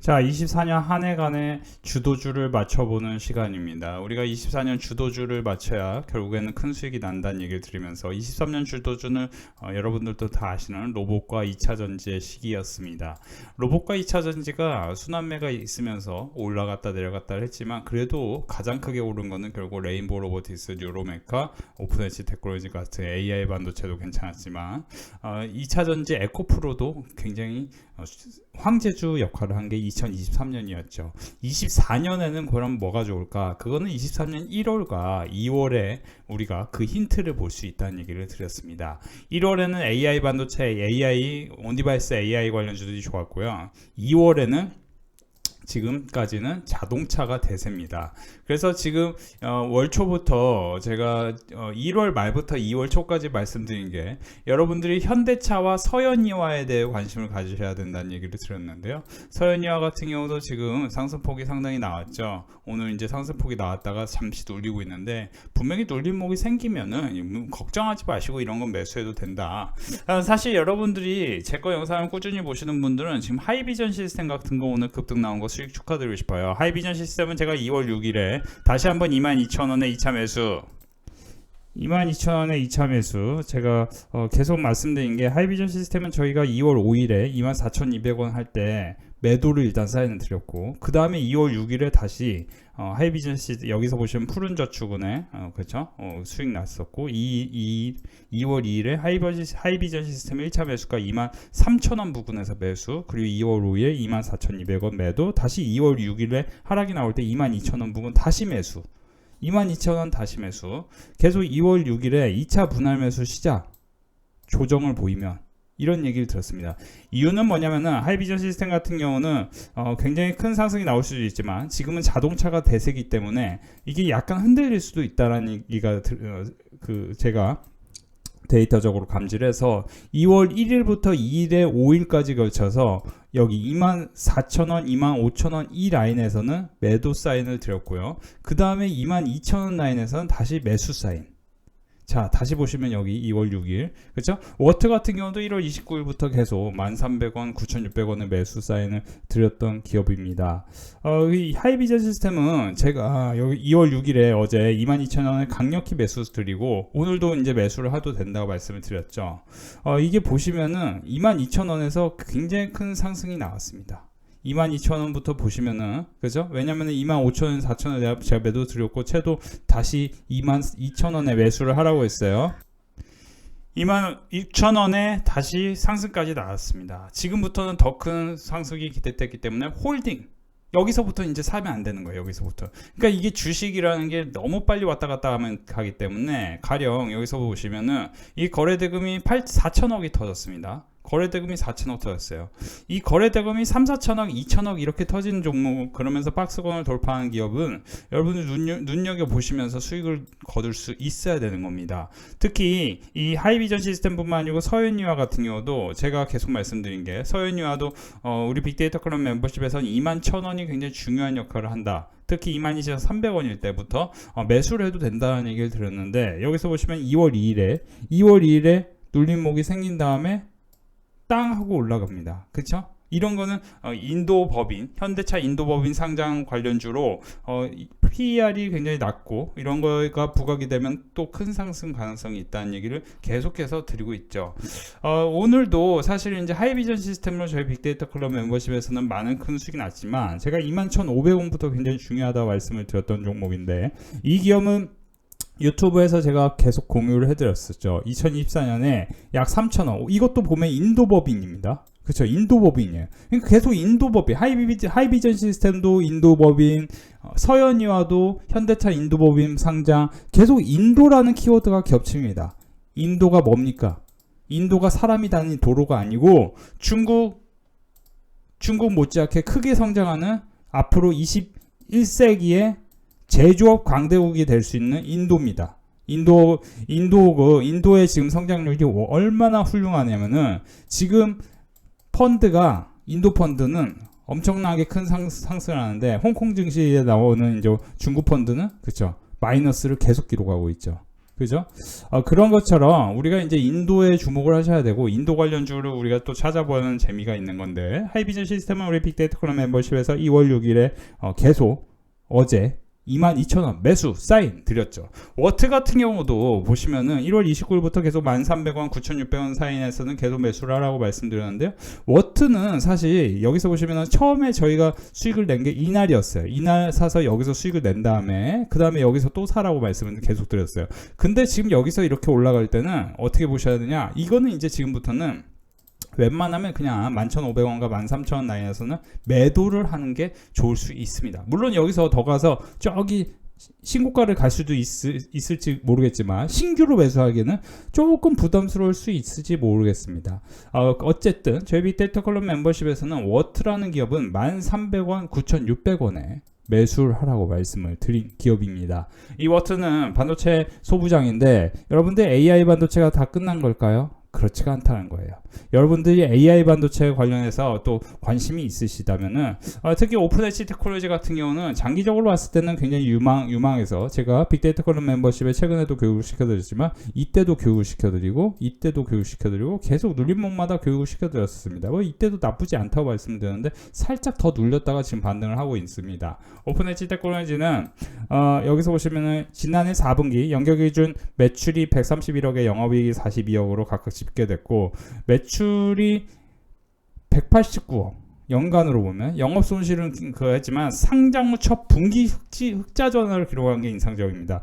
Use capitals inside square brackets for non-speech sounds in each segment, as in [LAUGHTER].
자, 24년 한 해간의 주도주를 맞춰보는 시간입니다. 우리가 24년 주도주를 맞춰야 결국에는 큰 수익이 난다는 얘기를 드리면서 23년 주도주는 어, 여러분들도 다 아시는 로봇과 2차 전지의 시기였습니다. 로봇과 2차 전지가 순환매가 있으면서 올라갔다 내려갔다 했지만 그래도 가장 크게 오른 거는 결국 레인보우 로보티스, 뉴로메카, 오픈엣지 테크놀로지 같은 AI 반도체도 괜찮았지만 어, 2차 전지 에코프로도 굉장히 어, 황제주 역할을 한 게 2023년이었죠. 24년에는 그럼 뭐가 좋을까? 그거는 23년 1월과 2월에 우리가 그 힌트를 볼 수 있다는 얘기를 드렸습니다. 1월에는 AI 반도체, AI 온디바이스 AI 관련주들이 좋았고요. 2월에는 지금까지는 자동차가 대세입니다. 그래서 지금 어, 월 초부터 제가 어, 1월 말부터 2월 초까지 말씀드린 게 여러분들이 현대차와 서현이화에 대해 관심을 가지셔야 된다는 얘기를 드렸는데요. 서현이화 같은 경우도 지금 상승폭이 상당히 나왔죠. 오늘 이제 상승폭이 나왔다가 잠시 눌리고 있는데 분명히 눌림목이 생기면은 뭐 걱정하지 마시고 이런 건 매수해도 된다. 아, 사실 여러분들이 제 거 영상을 꾸준히 보시는 분들은 지금 하이비전 시스템 같은 거 오늘 급등 나온 거 수익 축하드리고 싶어요. 하이비전 시스템은 제가 2월 6일에 다시 한번 22,000원에 2차 매수 22,000원에 2차 매수 제가 어, 계속 말씀드린 게 하이비전 시스템은 저희가 2월 5일에 24,200원 할 때 매도를 일단 사인을 드렸고 그 다음에 2월 6일에 다시 어, 하이비전 시 여기서 보시면 푸른 저축은에 어, 그렇죠 어, 수익 났었고 이, 이 2월 2일에 하이비전, 하이비전 시스템 1차 매수가 2만 3천원 부근에서 매수 그리고 2월 5일에 2만 4,200원 매도 다시 2월 6일에 하락이 나올 때 2만 2천원 부근 다시 매수 22,000원 다시 매수. 계속 2월 6일에 2차 분할 매수 시작. 조정을 보이면 이런 얘기를 들었습니다. 이유는 뭐냐면은 하이비전 시스템 같은 경우는 어, 굉장히 큰 상승이 나올 수도 있지만 지금은 자동차가 대세기 때문에 이게 약간 흔들릴 수도 있다라는 얘기가 들- 어, 그 제가 데이터적으로 감지를 해서 2월 1일부터 2일에 5일까지 걸쳐서 여기 24,000원, 25,000원 이 라인에서는 매도 사인을 드렸고요. 그 다음에 22,000원 라인에서는 다시 매수 사인. 자, 다시 보시면 여기 2월 6일. 그렇죠? 워트 같은 경우도 1월 29일부터 계속 1,300원, 9,600원의 매수 사인을 드렸던 기업입니다. 어, 이 하이비전 시스템은 제가 여기 2월 6일에 어제 22,000원에 강력히 매수 드리고 오늘도 이제 매수를 해도 된다고 말씀을 드렸죠. 어, 이게 보시면은 22,000원에서 굉장히 큰 상승이 나왔습니다. 22,000원부터 보시면은 그죠? 왜냐면은 25,000원, 4,000원 내가 제가 매도 드렸고 채도 다시 22,000원에 매수를 하라고 했어요. 26,000원에 다시 상승까지 나왔습니다. 지금부터는 더 큰 상승이 기대됐기 때문에 홀딩 여기서부터 이제 사면 안 되는 거예요. 여기서부터. 그러니까 이게 주식이라는 게 너무 빨리 왔다 갔다 하면 가기 때문에 가령 여기서 보시면은 이 거래 대금이 8 4천억이 터졌습니다. 거래 대금이 4천억 터졌어요. 이 거래 대금이 3, 4천억, 2천억 이렇게 터지는 종목 그러면서 박스권을 돌파하는 기업은 여러분들 눈여, 눈여겨 보시면서 수익을 거둘 수 있어야 되는 겁니다. 특히 이 하이비전 시스템뿐만 아니고 서현유화 같은 경우도 제가 계속 말씀드린 게 서현유화도 어, 우리 빅데이터 클럽 멤버십에서는 2만 천 원이 굉장히 중요한 역할을 한다. 특히 22,300원일 때부터 어, 매수를 해도 된다는 얘기를 드렸는데 여기서 보시면 2월 2일에 2월 2일에 눌림목이 생긴 다음에 땅 하고 올라갑니다. 그쵸? 이런 거는 어, 인도 법인, 현대차 인도 법인 상장 관련주로 어, 이 PER이 굉장히 낮고 이런 거가 부각이 되면 또 큰 상승 가능성이 있다는 얘기를 계속해서 드리고 있죠. 어, 오늘도 사실 이제 하이비전 시스템으로 저희 빅데이터 클럽 멤버십에서는 많은 큰 수익이 났지만 제가 21,500원부터 굉장히 중요하다고 말씀을 드렸던 종목인데 이 기업은 유튜브에서 제가 계속 공유를 해드렸었죠. 2024년에 약 3,000원. 이것도 보면 인도법인입니다. 그렇죠. 인도법인이에요. 그러니까 계속 인도법인. 하이비전, 하이비전 시스템도 인도법인, 어, 서현이와도 현대차 인도법인 상장. 계속 인도라는 키워드가 겹칩니다. 인도가 뭡니까? 인도가 사람이 다니는 도로가 아니고 중국, 중국 못지않게 크게 성장하는 앞으로 21세기에 제조업 강대국이 될 수 있는 인도입니다. 인도 인도 그 인도의 지금 성장률이 얼마나 훌륭하냐면은 지금 펀드가 인도 펀드는 엄청나게 큰 상, 상승을 하는데 홍콩 증시에 나오는 이제 중국 펀드는 그렇죠 마이너스를 계속 기록하고 있죠. 그죠? 어, 그런 것처럼 우리가 이제 인도에 주목을 하셔야 되고 인도 관련주를 우리가 또 찾아보는 재미가 있는 건데 하이비전 시스템은 우리 빅데이터 클럽 멤버십에서 2월 6일에 어, 계속 어제 22,000원 매수 사인 드렸죠. 워트 같은 경우도 보시면은 1월 29일부터 계속 1,300원, 9,600원 사인에서는 계속 매수를 하라고 말씀드렸는데요. 워트는 사실 여기서 보시면은 처음에 저희가 수익을 낸 게 이날이었어요. 이날 사서 여기서 수익을 낸 다음에 그 다음에 여기서 또 사라고 말씀을 계속 드렸어요. 근데 지금 여기서 이렇게 올라갈 때는 어떻게 보셔야 되냐? 이거는 이제 지금부터는 웬만하면 그냥 11,500원과 13,000원 라인에서는 매도를 하는 게 좋을 수 있습니다. 물론 여기서 더 가서 저기 신고가를 갈 수도 있, 을지 모르겠지만 신규로 매수하기는 조금 부담스러울 수 있을지 모르겠습니다. 어, 쨌든 저희 빅데이터 클럽 멤버십에서는 워트라는 기업은 1,300원, 9,600원에 매수를 하라고 말씀을 드린 기업입니다. 이 워트는 반도체 소부장인데 여러분들 AI 반도체가 다 끝난 걸까요? 그렇지가 않다는 거예요. 여러분들이 AI 반도체 관련해서 또 관심이 있으시다면은 어, 특히 오픈 엣지 테크놀로지 같은 경우는 장기적으로 봤을 때는 굉장히 유망 유망해서 제가 빅데이터 클럽 멤버십에 최근에도 교육을 시켜드렸지만 이때도 교육을 시켜드리고 이때도 교육 시켜드리고 계속 눌림목마다 교육을 시켜드렸습니다. 뭐 이때도 나쁘지 않다고 말씀드렸는데 살짝 더 눌렸다가 지금 반등을 하고 있습니다. 오픈 엣지 테크놀로지는 어, 여기서 보시면은 지난해 4분기 연결 기준 매출이 131억에 영업이익이 42억으로 각각 집계됐고 매출이 189억 연간으로 보면 영업 손실은 그했지만 상장 후 첫 분기 흑지, 흑자 전환을 기록한 게 인상적입니다.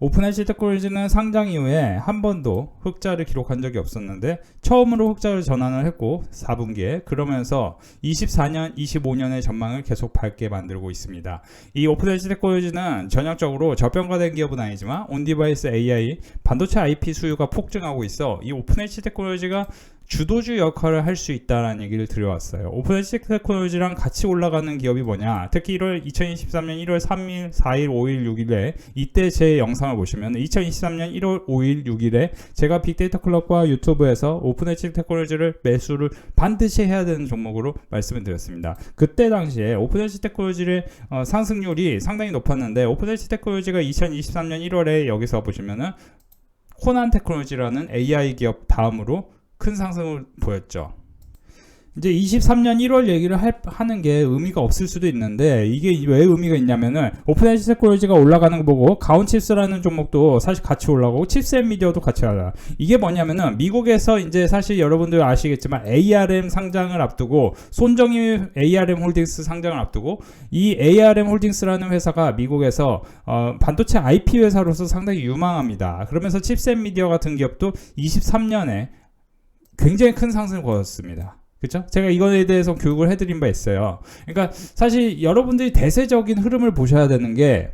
오픈헬시 테크놀로지는 상장 이후에 한 번도 흑자를 기록한 적이 없었는데 처음으로 흑자를 전환을 했고 4분기에 그러면서 24년, 25년의 전망을 계속 밝게 만들고 있습니다. 이 오픈헬시 테크놀로지는 전형적으로 저평가된 기업은 아니지만 온디바이스 AI 반도체 IP 수요가 폭증하고 있어 이 오픈헬시 테크놀로지가 주도주 역할을 할 수 있다라는 얘기를 드려왔어요. 오픈시 테크놀로지랑 같이 올라가는 기업이 뭐냐? 특히 1월 2023년 1월 3일, 4일, 5일, 6일에 이때 제 영상을 보시면 2023년 1월 5일, 6일에 제가 빅데이터 클럽과 유튜브에서 오픈엣지 테크놀로지를 매수를 반드시 해야 되는 종목으로 말씀을 드렸습니다. 그때 당시에 오픈엣지 테크놀로지의 어, 상승률이 상당히 높았는데 오픈엣지 테크놀로지가 2023년 1월에 여기서 보시면은 코난 테크놀로지라는 AI 기업 다음으로 큰 상승을 보였죠. 이제 23년 1월 얘기를 할, 하는 게 의미가 없을 수도 있는데 이게 왜 의미가 있냐면은 오픈에시 테크놀로지가 올라가는 거 보고 가온칩스라는 종목도 사실 같이 올라가고 칩셋 미디어도 같이 하다. 이게 뭐냐면은 미국에서 이제 사실 여러분들 아시겠지만 ARM 상장을 앞두고 손정희 ARM 홀딩스 상장을 앞두고 이 ARM 홀딩스라는 회사가 미국에서 어, 반도체 IP 회사로서 상당히 유망합니다. 그러면서 칩셋 미디어 같은 기업도 23년에 굉장히 큰 상승을 거뒀습니다. 그렇죠? 제가 이거에 대해서 교육을 해드린 바 있어요. 그러니까 사실 여러분들이 대세적인 흐름을 보셔야 되는 게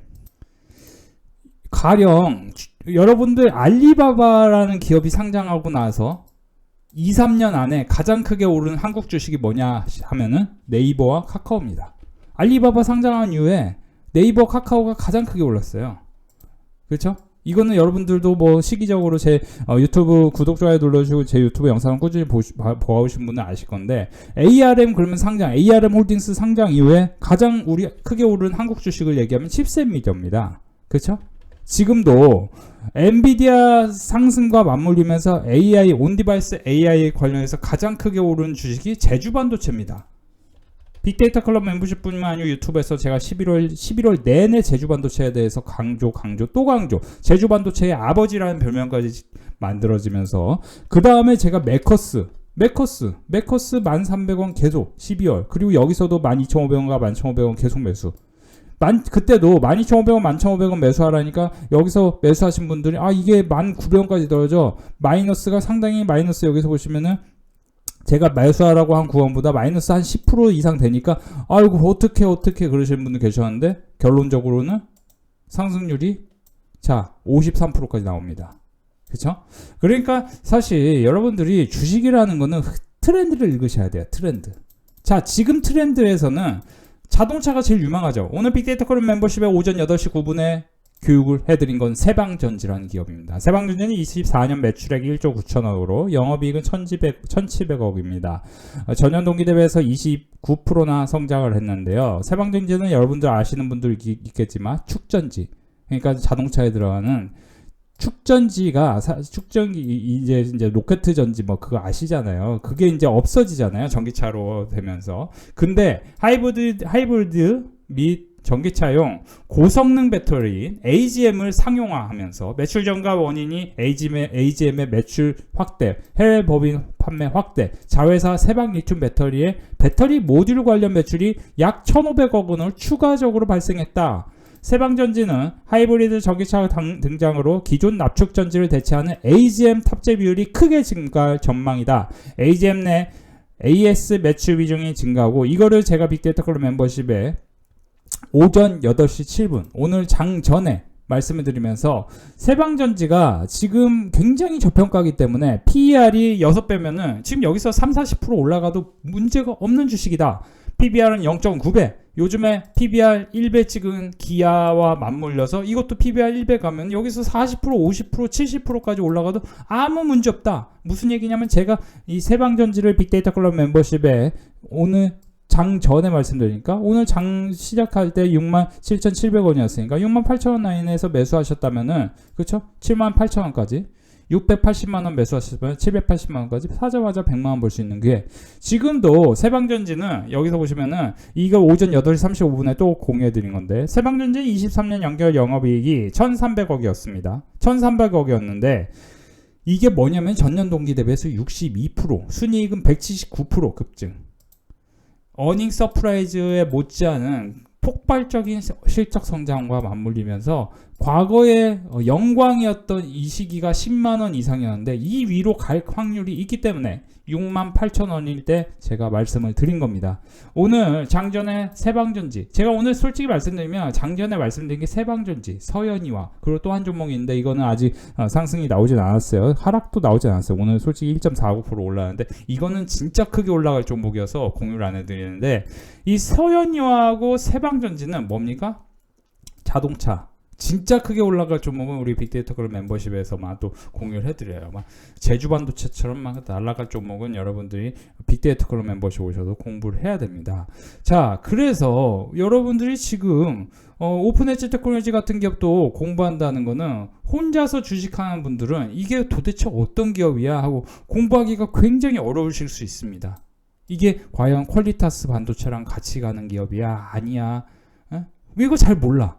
가령 여러분들 알리바바라는 기업이 상장하고 나서 2, 3년 안에 가장 크게 오른 한국 주식이 뭐냐 하면은 네이버와 카카오입니다. 알리바바 상장한 이후에 네이버 카카오가 가장 크게 올랐어요. 그렇죠? 이거는 여러분들도 뭐 시기적으로 제 어, 유튜브 구독 좋아요 눌러주시고 제 유튜브 영상을 꾸준히 보아오신 분은 아실 건데 ARM 그러면 상장 ARM 홀딩스 상장 이후에 가장 우리 크게 오른 한국 주식을 얘기하면 칩셋 미디어입니다. 그렇죠? 지금도 엔비디아 상승과 맞물리면서 AI 온디바이스 AI 관련해서 가장 크게 오른 주식이 제주 반도체입니다. 빅데이터 클럽 멤버십뿐만 아니고 유튜브에서 제가 11월 11월 내내 제주 반도체에 대해서 강조 강조 또 강조. 제주 반도체의 아버지라는 별명까지 만들어지면서 그 다음에 제가 메커스 메커스 메커스 1,300원 계속 12월. 그리고 여기서도 12,500원과 11,500원 계속 매수. 만, 그때도 12,500원, 11,500원 매수하라니까 여기서 매수하신 분들이 아 이게 1,900원까지 떨어져. 마이너스가 상당히 마이너스 여기서 보시면은 제가 매수하라고 한 구간보다 마이너스 한 10% 이상 되니까 아이고 어떻게 어떻게 그러시는 분들 계셨는데 결론적으로는 상승률이 자 53%까지 나옵니다. 그렇죠? 그러니까 사실 여러분들이 주식이라는 거는 트렌드를 읽으셔야 돼요. 트렌드. 자 지금 트렌드에서는 자동차가 제일 유망하죠. 오늘 빅데이터 커럼 멤버십에 오전 8시 9분에 교육을 해드린 건 세방전지라는 기업입니다. 세방전지는 24년 매출액 1조 9천억으로 영업이익은 1,700, 1,700억입니다. 어, 전년 동기 대비해서 29%나 성장을 했는데요. 세방전지는 여러분들 아시는 분들 있겠지만 축전지, 그러니까 자동차에 들어가는 축전지가 사- 축전기 이- 이제 이제 로켓 전지 뭐 그거 아시잖아요. 그게 이제 없어지잖아요. 전기차로 되면서. 근데 하이브리드 하이브리드 및 전기차용 고성능 배터리인 AGM을 상용화하면서 매출 증가 원인이 AGM의, AGM의 매출 확대, 해외 법인 판매 확대, 자회사 세방 리튬 배터리의 배터리 모듈 관련 매출이 약 1,500억 원을 추가적으로 발생했다. 세방전지는 하이브리드 전기차 당- 등장으로 기존 납축 전지를 대체하는 AGM 탑재 비율이 크게 증가할 전망이다. AGM 내 AS 매출 비중이 증가하고 이거를 제가 빅데이터 클럽 멤버십에 오전 8시 7분 오늘 장 전에 말씀을 드리면서 세방전지가 지금 굉장히 저평가이기 때문에 PER이 6배면은 지금 여기서 3, 40% 올라가도 문제가 없는 주식이다. PBR은 0.9배. 요즘에 PBR 1배 찍은 기아와 맞물려서 이것도 PBR 1배 가면 여기서 40%, 50%, 70%까지 올라가도 아무 문제 없다. 무슨 얘기냐면 제가 이 세방전지를 빅데이터 클럽 멤버십에 오늘 장 전에 말씀드리니까 오늘 장 시작할 때 67,700원이었으니까 68,000원 라인에서 매수하셨다면은 그렇죠? 78,000원까지 680만 원 매수하셨으면 780만 원까지 사자마자 100만 원벌수 있는 게 지금도 세방전지는 여기서 보시면은 이거 오전 8시 35분에 또 공유해 드린 건데 세방전지 23년 연결 영업이익이 1,300억이었습니다. 1,300억이었는데 이게 뭐냐면 전년 동기 대비해서 62% 순이익은 179% 급증. 어닝 서프라이즈에 못지않은 폭발적인 실적 성장과 맞물리면서 과거에 어, 영광이었던 이 시기가 10만 원 이상이었는데 이 위로 갈 확률이 있기 때문에 6만 8천 원일 때 제가 말씀을 드린 겁니다. 오늘 장전의 세방전지 제가 오늘 솔직히 말씀드리면 장전에 말씀드린 게 세방전지 서현이와 그리고 또 한 종목이 있는데 이거는 아직 어, 상승이 나오진 않았어요. 하락도 나오진 않았어요. 오늘 솔직히 1.49% 올라왔는데 이거는 진짜 크게 올라갈 종목이어서 공유를 안 해드리는데 이 서현이와하고 세방전지는 뭡니까? 자동차. 진짜 크게 올라갈 종목은 우리 빅데이터 그룹 멤버십에서만 또 공유를 해드려요. 막 제주 반도체처럼 막 날아갈 종목은 여러분들이 빅데이터 그룹 멤버십 오셔도 공부를 해야 됩니다. 자, 그래서 여러분들이 지금 어, 오픈 엣지 테크놀로지 같은 기업도 공부한다는 거는 혼자서 주식하는 분들은 이게 도대체 어떤 기업이야 하고 공부하기가 굉장히 어려우실 수 있습니다. 이게 과연 퀄리타스 반도체랑 같이 가는 기업이야? 아니야? 에? 이거 잘 몰라.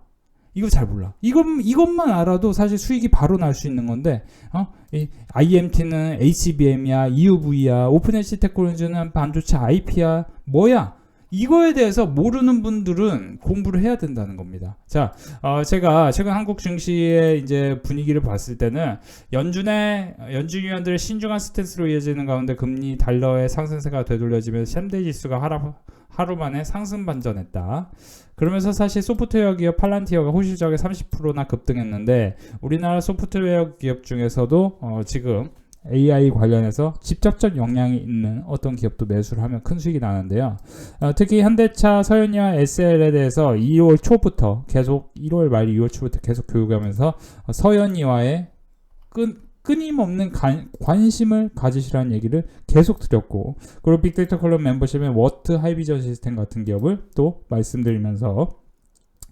이거 잘 몰라. 이것, 이것만 알아도 사실 수익이 바로 날 수 있는 건데, 어? 이 IMT는 HBM이야, EUV야, 오픈 엣지 테크놀로지는 반도체 IP야, 뭐야? 이거에 대해서 모르는 분들은 공부를 해야 된다는 겁니다. 자, 어, 제가 최근 한국 증시의 이제 분위기를 봤을 때는 연준의 연준 위원들의 신중한 스탠스로 이어지는 가운데 금리 달러의 상승세가 되돌려지면서 샘대 지수가 하루, 하루 만에 상승 반전했다. 그러면서 사실 소프트웨어 기업 팔란티어가 호실적에 30%나 급등했는데 우리나라 소프트웨어 기업 중에서도 어, 지금 AI 관련해서 직접적 영향이 있는 어떤 기업도 매수를 하면 큰 수익이 나는데요. 어, 특히 현대차, 서현이와 SL에 대해서 2월 초부터 계속 1월 말 2월 초부터 계속 교육하면서 어, 서현이와의 끈, 끊임없는 관, 관심을 가지시라는 얘기를 계속 드렸고 그리고 빅데이터 클럽 멤버십의 워트 하이비전 시스템 같은 기업을 또 말씀드리면서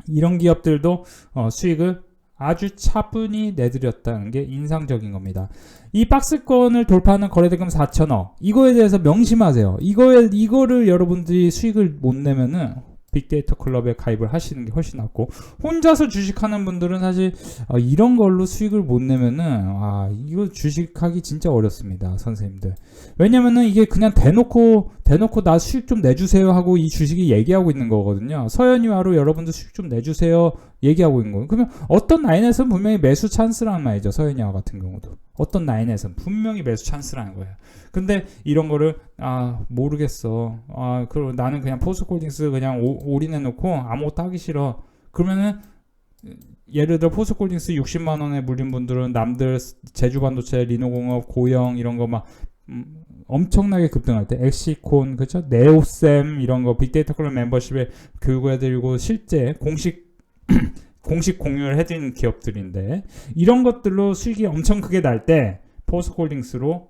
이런 기업들도 어, 수익을 아주 차분히 내드렸다는 게 인상적인 겁니다. 이 박스권을 돌파하는 거래대금 4천억 이거에 대해서 명심하세요. 이거에 이거를 여러분들이 수익을 못 내면은 빅데이터 클럽에 가입을 하시는 게 훨씬 낫고 혼자서 주식하는 분들은 사실 어, 이런 걸로 수익을 못 내면은 아 이거 주식하기 진짜 어렵습니다 선생님들 왜냐면은 이게 그냥 대놓고 대놓고 나 수익 좀 내주세요 하고 이 주식이 얘기하고 있는 거거든요 서현이화로 여러분들 수익 좀 내주세요 얘기하고 있는 거예요. 그러면 어떤 라인에서는 분명히 매수 찬스라는 말이죠 서현이화 같은 경우도. 어떤 라인에서는 분명히 매수 찬스라는 거예요. 근데 이런 거를 아 모르겠어. 아 그럼 나는 그냥 포스콜딩스 그냥 오, 올인해 놓고 아무것도 하기 싫어. 그러면은 예를 들어 포스콜딩스 60만 원에 물린 분들은 남들 제주반도체 리노공업 고영 이런 거막 음, 엄청나게 급등할 때 엑시콘 그렇죠 네오셈 이런 거 빅데이터 클럽 멤버십에 교육해드리고 실제 공식 [CLEARS THROAT] 공식 공유를 해드리는 기업들인데 이런 것들로 수익이 엄청 크게 날 때 포스콜딩스로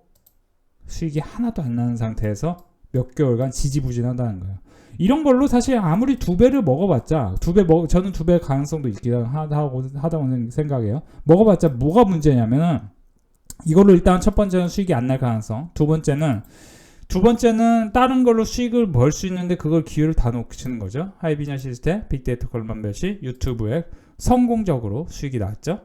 수익이 하나도 안 나는 상태에서 몇 개월간 지지부진하다는 거예요. 이런 걸로 사실 아무리 두 배를 먹어봤자 두 배 먹 저는 두 배 가능성도 있긴 하다고 하다고 생- 생각해요. 먹어봤자 뭐가 문제냐면은 이걸로 일단 첫 번째는 수익이 안 날 가능성. 두 번째는 두 번째는 다른 걸로 수익을 벌 수 있는데 그걸 기회를 다 놓치는 거죠. 하이비전 시스템, 빅데이터 걸만 배시 유튜브에 성공적으로 수익이 났죠.